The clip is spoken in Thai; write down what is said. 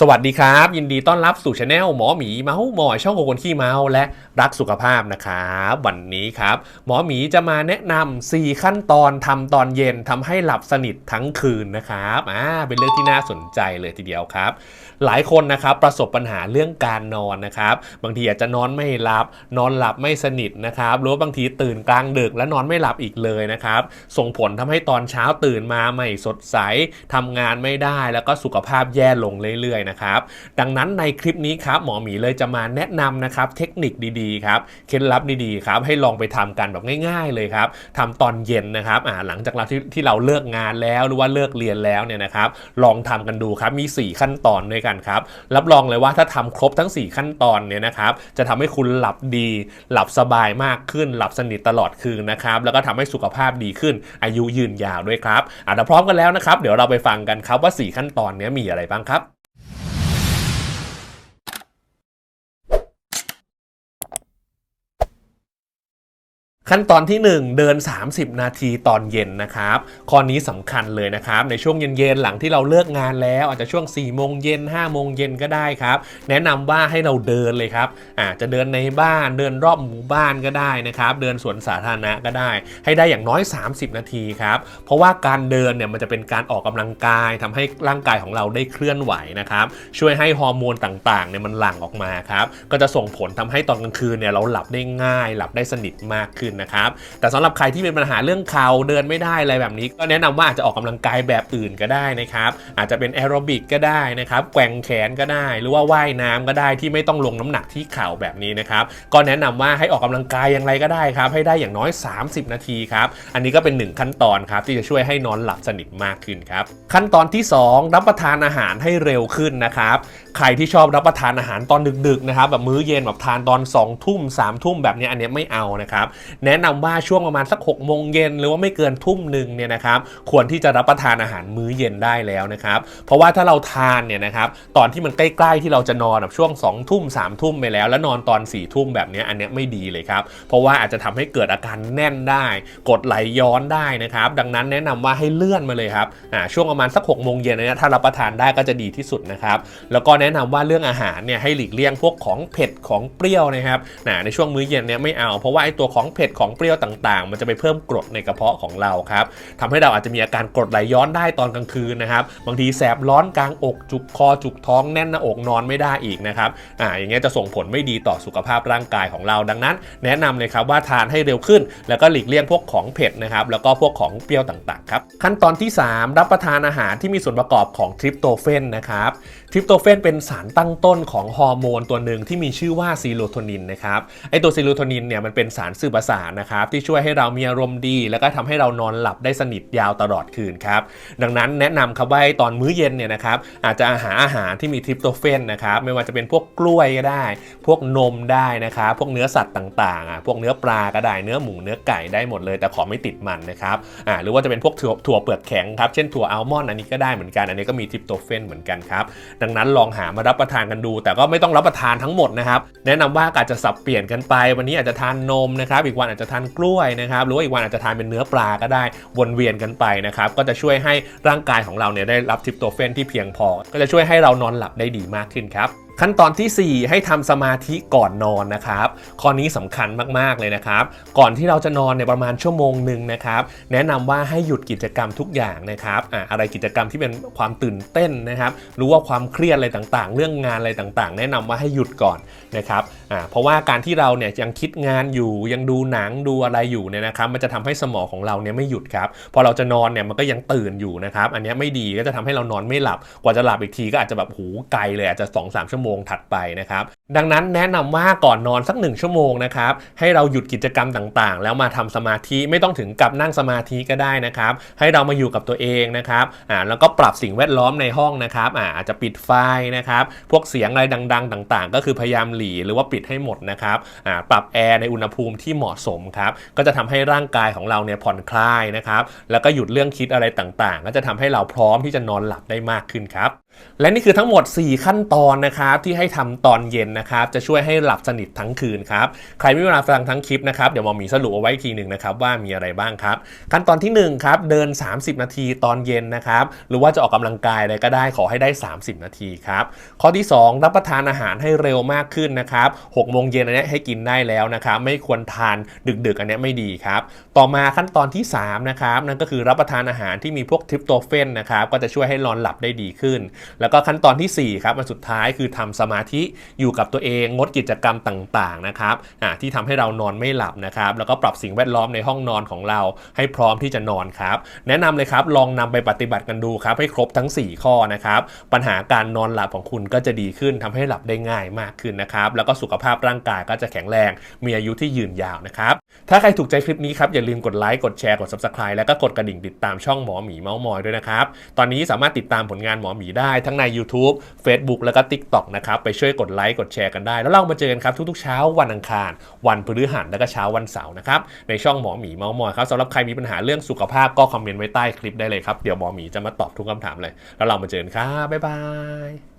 สวัสดีครับ ยินดีต้อนรับสู่ช anel หมอหมีเมาส์หมอยช่องของคนขี้เมาและรักสุขภาพนะครับวันนี้ครับ หมอหมีจะมาแนะนำ4ขั้นตอนทำตอนเย็นทำให้หลับสนิททั้งคืนนะครับอ่าเป็นเรื่องที่น่าสนใจเลยทีเดียวครับ หลายคนนะครับประสบปัญหาเรื่องการนอนนะครับ บางทีอาจจะนอนไม่หลับ นอนหลับไม่สนิทนะครับหรือว่าบางทีตื่นกลางดึกและนอนไม่หลับอีกเลยนะครับ ส่งผลทำให้ตอนเช้าตื่นมาไม่สดใสทำงานไม่ได้ แล้วก็สุขภาพแย่ลงเรื่อยๆนะครับ ดังนั้นในคลิปนี้ครับหมอหมีเลยจะมาแนะนำนะครับเทคนิคดีๆครับเคล็ดลับดีๆครับให้ลองไปทำกันแบบง่าย ๆ เลยครับทำตอนเย็นนะครับอ่าหลังจากเราที่ที่เราเลิกงานแล้วหรือว่าเลิกเรียนแล้วเนี่ยนะครับลองทำกันดูครับมี 4 ขั้นตอนด้วยกันครับรับรองเลยว่าถ้าทำครบทั้ง 4 ขั้นตอนเนี่ยนะครับจะทำให้คุณหลับดี หลับสบายมากขึ้น หลับสนิทตลอดคืนนะครับแล้วก็ทำให้สุขภาพดีขึ้น อายุยืนยาวด้วยครับอะถ้าพร้อมกันแล้วนะครับ เดี๋ยวเราไปฟังกันครับว่า 4 ขั้นตอนนี้มีอะไรบ้างครับ ขั้นตอนที่ 1 เดิน 30 นาทีตอนเย็นนะครับข้อนี้สำคัญเลยนะครับ ในช่วงเย็นๆหลังที่เราเลิกงานแล้ว อาจจะช่วง4โมงเย็น5โมงเย็นก็ได้ครับ แนะนำว่าให้เราเดินเลยครับอาจจะเดินในบ้านเดินรอบหมู่บ้านก็ได้นะครับ เดินสวนสาธารณะก็ได้ ให้ได้อย่างน้อย 30 นาทีครับ เพราะว่าการเดินเนี่ยมันจะเป็นการออกกำลังกายทำให้ร่างกายของเราได้เคลื่อนไหวนะครับช่วยให้ฮอร์โมนต่างๆเนี่ยมันหลั่งออกมาครับก็จะส่งผลทำให้ตอนกลางคืนเนี่ยเราหลับได้ง่าย หลับได้สนิทมากขึ้นนะครับ แต่สำหรับใครที่มีปัญหาเรื่องเข่าเดินไม่ได้อะไรแบบนี้ ก็แนะนำว่าอาจจะออกกำลังกายแบบอื่นก็ได้นะครับ อาจจะเป็นแอโรบิกก็ได้นะครับ แกว่งแขนก็ได้ หรือว่าว่ายน้ำก็ได้ที่ไม่ต้องลงน้ำหนักที่เข่าแบบนี้นะครับ ก็แนะนำว่าให้ออกกำลังกายอย่างไรก็ได้ครับ ให้ได้อย่างน้อย 30 นาทีครับ อันนี้ก็เป็นหนึ่งขั้นตอนครับที่จะช่วยให้นอนหลับสนิทมากขึ้นครับ ขั้นตอนที่ 2 รับประทานอาหารให้เร็วขึ้นนะครับ ใครที่ชอบรับประทานอาหารตอนดึกๆนะครับแบบมื้อเย็นแบบทานตอน2ทุ่ม3ทุ่มแบบนี้อันนี้ไม่เอานะครับแนะนำว่าช่วงประมาณสัก6โมงเย็นหรือว่าไม่เกินทุ่มหนึ่งเนี่ยนะครับควรที่จะรับประทานอาหารมื้อเย็นได้แล้วนะครับเพราะว่าถ้าเราทานเนี่ยนะครับตอนที่มันใกล้ๆที่เราจะนอนแบบช่วง2ทุ่ม3ทุ่มไปแล้ว แล้วนอนตอน4ี่ทุ่มแบบนี้อันเนี้ยไม่ดีเลยครับเพราะว่าอาจจะทำให้เกิดอาการแน่นได้ กดไหลย้อนได้นะครับดังนั้นแนะนำว่าให้เลื่อนมาเลยครับอ่าช่วงประมาณสัก6โมงเย็นเนี่ยถ้ารับประทานได้ก็จะดีที่สุดนะครับแล้วก็แนะนำว่าเรื่องอาหารเนี่ยให้หลีกเลี่ยงพวกของเผ็ดของเปรี้ยวนะครับในช่วงมื้อเย็นเนี่ยไม่เอาเพราะว่าไอ้ตัวของเผ็ดของเปรี้ยวต่างๆ มันจะไปเพิ่มกรดในกระเพาะของเราครับทำให้เราอาจจะมีอาการกรดไหลย้อนได้ตอนกลางคืนนะครับ บางทีแสบร้อนกลางอกจุกคอจุกท้องแน่นหน้าอกนอนไม่ได้อีกนะครับ อ่า อย่างเงี้ยจะส่งผลไม่ดีต่อสุขภาพร่างกายของเรา ดังนั้น แนะนำเลยครับว่าทานให้เร็วขึ้น แล้วก็หลีกเลี่ยงพวกของเผ็ดนะครับ แล้วก็พวกของเปรี้ยวต่างๆครับ ขั้นตอนที่ 3 รับประทานอาหารที่มีส่วนประกอบของทริปโตเฟนนะครับ ทริปโตเฟนเป็นสารตั้งต้นของฮอร์โมนตัวหนึ่งที่มีชื่อว่าซีโรโทนินนะครับ ไอตัวซีโรโทนินเนี่ยมันเป็นสารสื่อประสาทนะครับ ที่ช่วยให้เรามีอารมณ์ดี แล้วก็ทำให้เรานอนหลับได้สนิทยาวตลอดคืนครับ ดังนั้นแนะนำครับว่าให้ตอนมื้อเย็นเนี่ยนะครับอาจจะหาอาหารที่มีทริปโตเฟนนะครับไม่ว่าจะเป็นพวกกล้วยก็ได้ พวกนมได้นะครับพวกเนื้อสัตว์ต่างๆอะพวกเนื้อปลาก็ได้เนื้อหมูเนื้อไก่ได้หมดเลย แต่ขอไม่ติดมันนะครับอ่าหรือว่าจะเป็นพวกถั่วถั่วเปลือกแข็งครับเช่นถั่วอัลมอนด์อันนี้ก็ได้เหมือนกัน อันนี้ก็มีทริปโตเฟนเหมือนกันครับดังนั้นลองหามารับประทานกันดู แต่ก็ไม่ต้องรับประทานทั้งหมดนะครับแนะนำว่าอาจจะสับเปลี่ยนกันไป วันนี้อาจจะทานนมนะครับอีกวันอาจจะทานกล้วยนะครับหรือว่าอีกวันอาจจะทานเป็นเนื้อปลาก็ได้วนเวียนกันไปนะครับก็จะช่วยให้ร่างกายของเราเนี่ยได้รับทริปโตเฟนที่เพียงพอ ก็จะช่วยให้เรานอนหลับได้ดีมากขึ้นครับ ขั้นตอนทีสี่4 ให้ทำสมาธิก่อนนอนนะครับ ข้อนี้สำคัญมากๆเลยนะครับ ก่อนที่เราจะนอนเนี่ยประมาณชั่วโมงหนึ่งนะครับ แนะนำว่าให้หยุดกิจกรรมทุกอย่างนะครับอ่าอะไรกิจกรรมที่เป็นความตื่นเต้นนะครับหรือว่าความเครียดอะไรต่างๆ เรื่องงานอะไรต่างๆ แนะนำว่าให้หยุดก่อนนะครับอ่าเพราะว่าการที่เราเนี่ยยังคิดงานอยู่ยังดูหนังดูอะไรอยู่เนี่ยนะครับ มันจะทำให้สมองของเราเนี่ยไม่หยุดครับพอเราจะนอนเนี่ยมันก็ยังตื่นอยู่นะครับ อันนี้ไม่ดีก็จะทำให้เรานอนไม่หลับกว่าจะหลับอีกทีก็อาจจะแบบหูไกลเลยอาจจะ2อสชั่วโมงถัดไปนะครับ ดังนั้นแนะนำว่าก่อนนอนสักหนึ่งชั่วโมงนะครับ ให้เราหยุดกิจกรรมต่างๆ แล้วมาทำสมาธิไม่ต้องถึงกับนั่งสมาธิก็ได้นะครับ ให้เรามาอยู่กับตัวเองนะครับอ่าแล้วก็ปรับสิ่งแวดล้อมในห้องนะครับอ่าอาจจะปิดไฟนะครับ พวกเสียงอะไรดัง ๆ ต่างๆ ก็คือพยายามหลีหรือว่าปิดให้หมดนะครับอ่าปรับแอร์ในอุณหภูมิที่เหมาะสมครับก็จะทำให้ร่างกายของเราเนี่ยผ่อนคลายนะครับแล้วก็หยุดเรื่องคิดอะไรต่างๆ ก็จะทำให้เราพร้อมที่จะนอนหลับได้มากขึ้นครับและนี่คือทั้งหมด 4 ขั้นตอนนะครับที่ให้ทำตอนเย็นนะครับ จะช่วยให้หลับสนิททั้งคืนครับ ใครไม่มีเวลาฟังทั้งคลิปนะครับ เดี๋ยวมอมีสรุปเอาไว้ทีหนึ่งนะครับว่ามีอะไรบ้างครับ ขั้นตอนที่1ครับเดิน 30 นาทีตอนเย็นนะครับ หรือว่าจะออกกำลังกายอะไรก็ได้ขอให้ได้ 30 นาทีครับ ข้อที่ 2 รับประทานอาหารให้เร็วมากขึ้นนะครับ6โมงเย็นอันนี้ให้กินได้แล้วนะครับไม่ควรทานดึกๆ อันนี้ไม่ดีครับ ต่อมาขั้นตอนที่3นะครับนั่นก็คือรับประทานอาหารที่มีพวกทริปโตเฟนนะครับก็จะช่วยให้นอนหลับได้ดีขึ้น แล้วก็ขั้นตอนที่4ครับมันสุดท้ายคือทำสมาธิอยู่กับตัวเองงดกิจกรรมต่างๆนะครับที่ทำให้เรานอนไม่หลับนะครับแล้วก็ปรับสิ่งแวดล้อมในห้องนอนของเราให้พร้อมที่จะนอนครับ แนะนำเลยครับลองนำไปปฏิบัติกันดูครับให้ครบทั้ง 4 ข้อนะครับปัญหาการนอนหลับของคุณก็จะดีขึ้นทำให้หลับได้ง่ายมากขึ้นนะครับแล้วก็สุขภาพร่างกายก็จะแข็งแรง มีอายุที่ยืนยาวนะครับถ้าใครถูกใจคลิปนี้ครับอย่าลืมกดไลค์กดแชร์กด subscribe แล้วก็กดกระดิ่งติดตามช่องหมอหมีเมาส์มอยด้วยนะครับตอนนี้สามารถติดตามผลงานหมอหมีได้ทั้งใน YouTube Facebook แล้วก็ TikTok นะครับไปช่วยกดไลค์กดแชร์กันได้ แล้วเรามาเจอกันครับทุกๆเช้าวันอังคาร วันพฤหัสแล้วก็เช้าวันเสาร์นะครับในช่องหมอหมีเมาส์มอยครับสำหรับใครมีปัญหาเรื่องสุขภาพก็คอมเมนต์ไว้ใต้คลิปได้เลยครับเดี๋ยวหมอหมีจะมาตอบทุกคำถามเลย แล้วเรามาเจอกันครับบ๊ายบาย